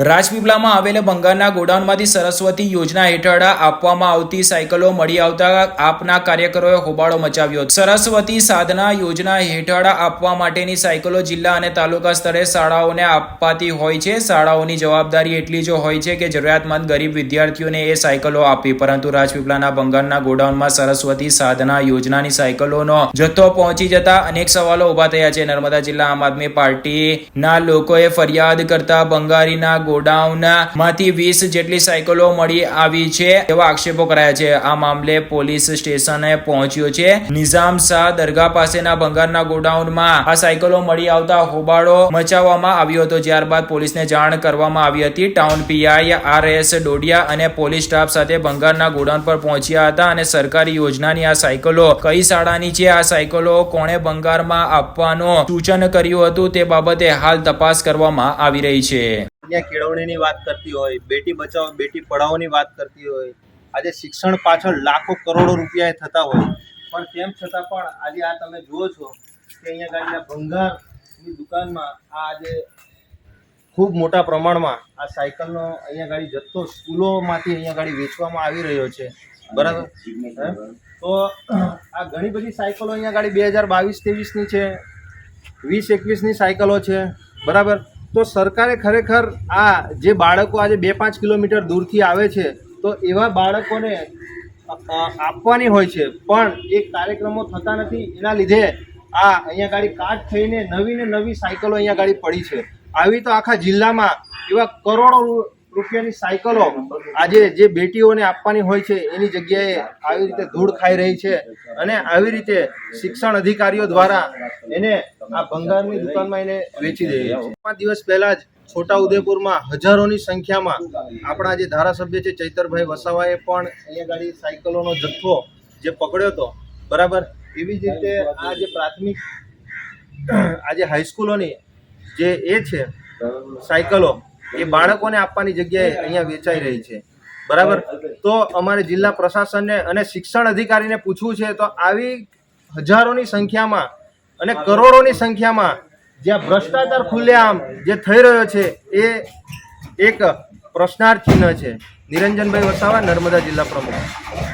રાજપીપળામાં આવેલા બંગાળના ગોડાઉનમાંથી સરસ્વતી યોજના હેઠળ આપવામાં આવતી સાયકલો મળી આવતા આપના કાર્યકરોએ હોબાળો મચાવ્યો. સરસ્વતી સાધના યોજના હેઠળ આપવા માટેની સાયકલો જિલ્લા અને તાલુકા સ્તરે શાળાઓને અપાતી હોય છે. શાળાઓની જવાબદારી એટલી જ હોય છે કે જરૂરિયાતમંદ ગરીબ વિદ્યાર્થીઓને એ સાયકલો આપી. પરંતુ રાજપીપળાના બંગાળના ગોડાઉનમાં સરસ્વતી સાધના યોજનાની સાયકલોનો જથ્થો પહોંચી જતા અનેક સવાલો ઊભા થયા છે. નર્મદા જિલ્લા આમ આદમી પાર્ટીના લોકોએ ફરિયાદ કરતા બંગાળીના ગોડાઉનમાંથી વીસ જેટલી સાયકલો મળી આવી છે એવા આક્ષેપો કરાયા છે. આ મામલે પોલીસ સ્ટેશને પહોંચ્યો છે. નિઝામ શાહ દરગાહ પાસેના બંગાળના ગોડાઉનમાં આ સાયકલો મળી આવતા હોબાળો મચાવવામાં આવ્યો હતો. ત્યારબાદ પોલીસને જાણ કરવામાં આવી હતી. Town PI R S Dodiya અને પોલીસ સ્ટાફ સાથે બંગારના ગોડાઉન પર પહોંચ્યા હતા અને સરકારી યોજનાની આ સાયકલો કઈ શાળાની છે? આ સાયકલો કોણે બંગારમાં આપવાનું સૂચન કર્યું હતું? તે બાબતે હાલ તપાસ કરવામાં આવી રહી છે. કન્યા કેળવણીની વાત કરતી હોય, બેટી બચાવો, બેટી પઢાઓની વાત કરતી હોય, આજે શિક્ષણ પાછળ લાખો કરોડો રૂપિયા થતા હોય. પણ તેમ છતાં પણ આજે આ તમે જુઓ છો કે અહીંયા ગાડીના ભંગારની દુકાનમાં આ આજે ખૂબ મોટા પ્રમાણમાં આ સાયકલનો અહીંયા ગાડી જથ્થો સ્કૂલોમાંથી અહીંયા ગાડી વેચવામાં આવી રહ્યો છે. બરાબર? તો આ ઘણી બધી સાયકલો અહીંયા ગાડી બે હજાર બાવીસ ત્રેવીસની છે, વીસ એકવીસની સાયકલો છે. બરાબર? તો સરકારે ખરેખર આ જે બાળકો આજે બે પાંચ કિલોમીટર દૂરથી આવે છે, તો એવા બાળકોને આપવાની હોય છે. પણ એ કાર્યક્રમો થતા નથી, એના લીધે આ અહીંયા ગાડી કાટ થઈને નવી ને નવી સાયકલો અહીંયા ગાડી પડી છે. આવી તો આખા જિલ્લામાં એવા કરોડો રૂપિયાની સાયકલો આજે જે બેટીઓને આપવાની હોય છે, એની જગ્યાએ આવી રીતે ધૂળ ખાઈ રહી છે અને આવી રીતે શિક્ષણ અધિકારીઓ દ્વારા એને આ ભંગારની દુકાનમાં એને વેચી દે પાંચ દિવસ પહેલા જ છોટાઉદેપુરમાં હજારોની સંખ્યામાં આપણા જે ધારાસભ્ય છે, ચૈતરભાઈ વસાવાએ પણ અહીંયા ગાડી સાયકલોનો જથ્થો જે પકડ્યો હતો, બરાબર? એવી જ રીતે આ જે પ્રાથમિક આજે હાઈસ્કૂલોની જે એ છે, સાયકલો એ બાળકોને આપવાની જગ્યાએ અહીંયા વેચાઈ રહી છે. બરાબર? તો અમારે જિલ્લા પ્રશાસનને અને શિક્ષણ અધિકારીને પૂછવું છે, તો આવી હજારોની સંખ્યામાં અને કરોડોની સંખ્યામાં જ્યાં ભ્રષ્ટાચાર ખુલ્લેઆમ જે થઈ રહ્યો છે, એ એક પ્રશ્નાર્થ ચિહ્ન છે. નિરંજનભાઈ વસાવા, નર્મદા જિલ્લા પ્રમુખ.